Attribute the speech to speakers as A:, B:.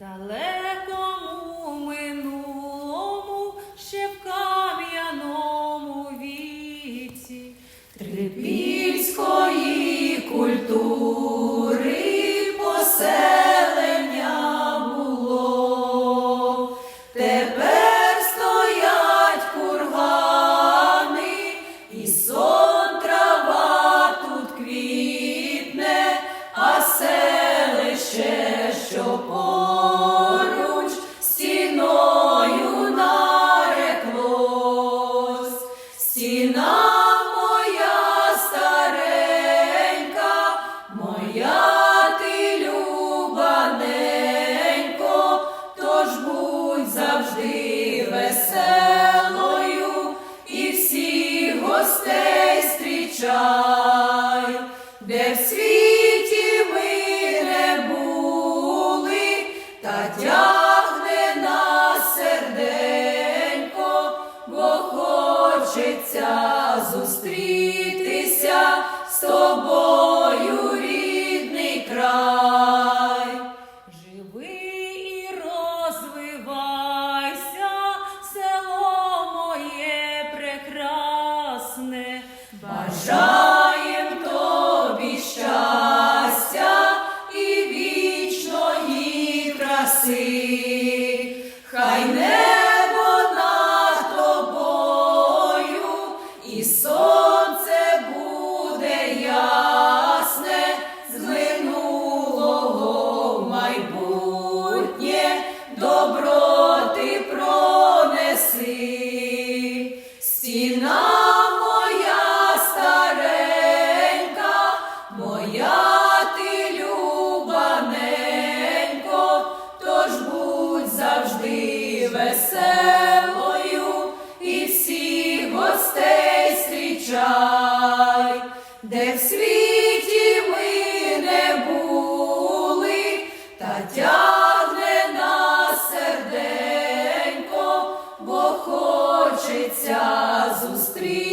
A: далекому минулому, ще в кам'яному віці, трипільської культури завжди веселою і всіх гостей зустрічай, де в світі ми не були, та тягне нас серденько, бо хочеться зустрітися з тобою, бажаєм тобі щастя і вічної краси, хай небо над тобою, і сонце буде ясне веселою і всіх гостей зустрічай, де в світі ми не були, та тягне нас серденько, бо хочеться зустріти.